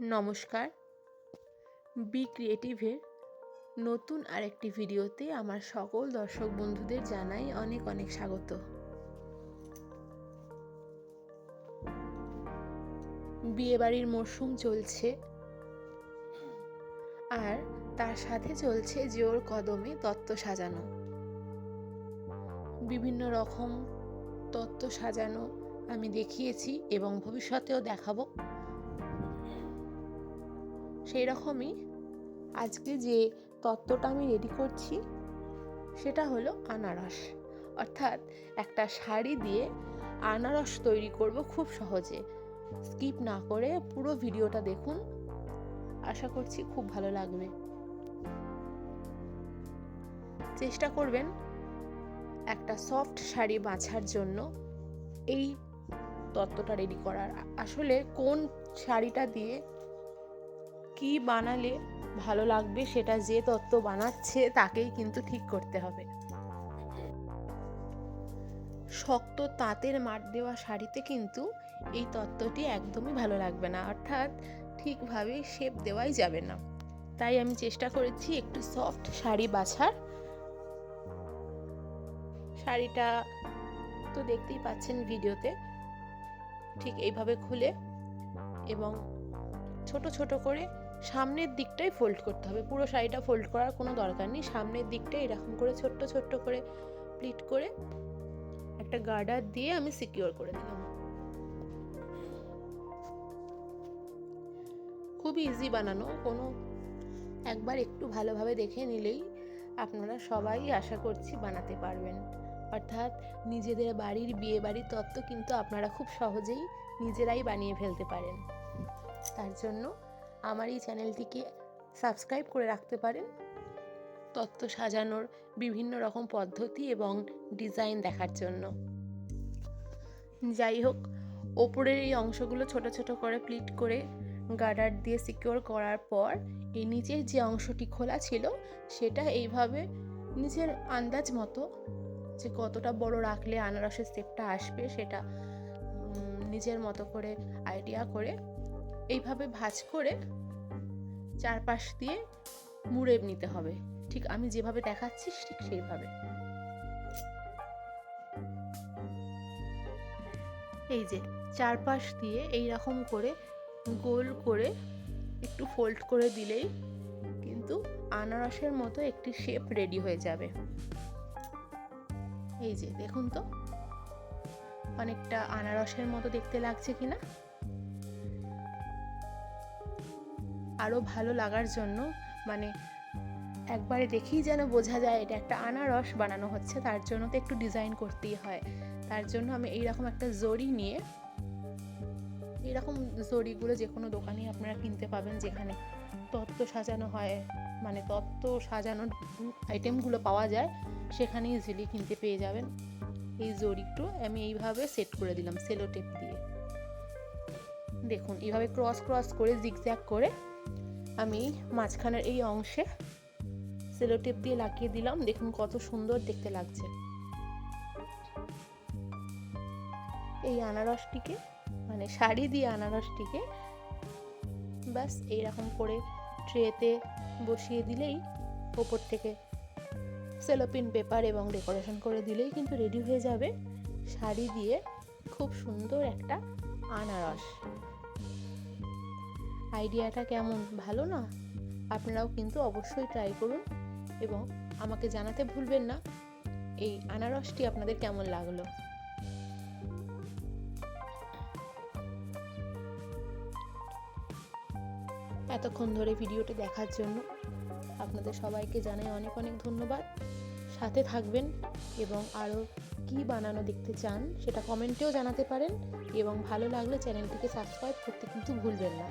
নমস্কার। বি ক্রিয়েটিভের নতুন আরেকটি ভিডিওতে আমার সকল দর্শক বন্ধুদের জানাই অনেক অনেক স্বাগত। বিয়েবাড়ির মরশুম চলছে। আর তার সাথে চলছে জোর কদমে তত্ত্ব সাজানো। বিভিন্ন রকম তত্ত্ব সাজানো আমি দেখিয়েছি এবং ভবিষ্যতেও দেখাবো। সেই রকমই আজকে যে তত্ত্বটা আমি রেডি করছি, সেটা হলো আনারস। অর্থাৎ একটা শাড়ি দিয়ে আনারস তৈরি করব খুব সহজে। স্কিপ না করে পুরো ভিডিওটা দেখুন। আশা করছি খুব ভালো লাগবে। চেষ্টা করবেন একটা সফট শাড়ি বাছার জন্য এই তত্ত্বটা রেডি করার। আসলে কোন শাড়িটা দিয়ে কি বানালে ভালো লাগবে সেটা যে তত্ত্ব বানাচ্ছে তাকেই কিন্তু ঠিক করতে হবে। শক্ত তাঁতের মাঠ দেওয়া শাড়িতে কিন্তু এই তত্ত্বটি একদমই ভালো লাগবে না, অর্থাৎ ঠিকভাবে শেপ দেওয়াই যাবে না। তাই আমি চেষ্টা করেছি একটু সফট শাড়ি বাছার। শাড়িটা তো দেখতেই পাচ্ছেন ভিডিওতে। ঠিক এইভাবে খুলে এবং ছোট ছোট করে সামনের দিকটাই ফোল্ড করতে হবে। পুরো শাড়িটা ফোল্ড করার কোনো দরকার নেই। সামনের দিকটা এরকম করে ছোট্ট ছোট্ট করে প্লিট করে একটা গার্ডার দিয়ে আমি সিকিওর করে দিলাম। খুব ইজি বানানো। কোনো একবার একটু ভালোভাবে দেখে নিলেই আপনারা সবাই আশা করছি বানাতে পারবেন। অর্থাৎ নিজেদের বাড়ির বিয়ে বাড়ির তত্ত্ব কিন্তু আপনারা খুব সহজেই নিজেরাই বানিয়ে ফেলতে পারেন। তার জন্য আমার এই চ্যানেলটিকে সাবস্ক্রাইব করে রাখতে পারেন। তত্ত্ব সাজানোর বিভিন্ন রকম পদ্ধতি এবং ডিজাইন দেখার জন্য। যাই হোক, ওপরের এই অংশগুলো ছোট ছোট করে প্লিট করে গার্ডার দিয়ে সিকিওর করার পর এই নিচের যে অংশটি খোলা ছিল, সেটা এইভাবে নিজের আন্দাজ মতো যে কতটা বড় রাখলে আনারসের স্টেপটা আসবে, সেটা নিজের মতো করে আইডিয়া করে এইভাবে ভাঁজ করে চারপাশ দিয়ে মুড়ে নিতে হবে। ঠিক আমি যেভাবে দেখাচ্ছি, ঠিক সেইভাবে। এই যে, চারপাশ দিয়ে এই রকম করে গোল করে একটু ফোল্ড করে দিলেই কিন্তু আনারসের মতো একটি শেপ রেডি হয়ে যাবে। এই যে, দেখুন তো, অনেকটা আনারসের মতো দেখতে লাগছে কিনা? আরও ভালো লাগার জন্য মানে একবারে দেখেই যেন বোঝা যায় এটা একটা আনারস বানানো হচ্ছে, তার জন্য তো একটু ডিজাইন করতেই হয়। তার জন্য আমি এইরকম একটা জড়ি নিয়ে, এইরকম জড়িগুলো যে কোনো দোকানেই আপনারা কিনতে পাবেন, যেখানে তত্ত্ব সাজানো হয় মানে তত্ত্ব সাজানোর আইটেমগুলো পাওয়া যায় সেখানে ইজিলি কিনতে পেয়ে যাবেন। এই জড়িটু আমি এইভাবে সেট করে দিলাম, সেলো টেপ দিয়ে। দেখুন, এইভাবে ক্রস ক্রস করে জিগজ্যাগ করে আমি মাঝখানের এই অংশে সেলো টেপ দিয়ে লাগিয়ে দিলাম। দেখুন কত সুন্দর দেখতে লাগছে। এই আনারসটিকে মানে শাড়ি দিয়ে আনারসটিকে ব্যাস এইরকম করে ট্রেতে বসিয়ে দিলেই ওপর থেকে সেলোপিন পেপার এবং ডেকোরেশন করে দিলেই কিন্তু রেডি হয়ে যাবে। শাড়ি দিয়ে খুব সুন্দর একটা আনারস। আইডিয়াটা কেমন? ভালো না? আপনারাও কিন্তু অবশ্যই ট্রাই করুন এবং আমাকে জানাতে ভুলবেন না। এই আনারসটি আপনাদের কেমন লাগল? এতক্ষণ ধরে ভিডিওটি দেখার জন্য আপনাদের সবাইকে জানাই অনেক অনেক ধন্যবাদ। সাথে থাকবেন এবং আরও কি বানানো দেখতে চান সেটা কমেন্টেও জানাতে পারেন এবং ভালো লাগলে চ্যানেলটিকে সাবস্ক্রাইব করতে কিন্তু ভুলবেন না।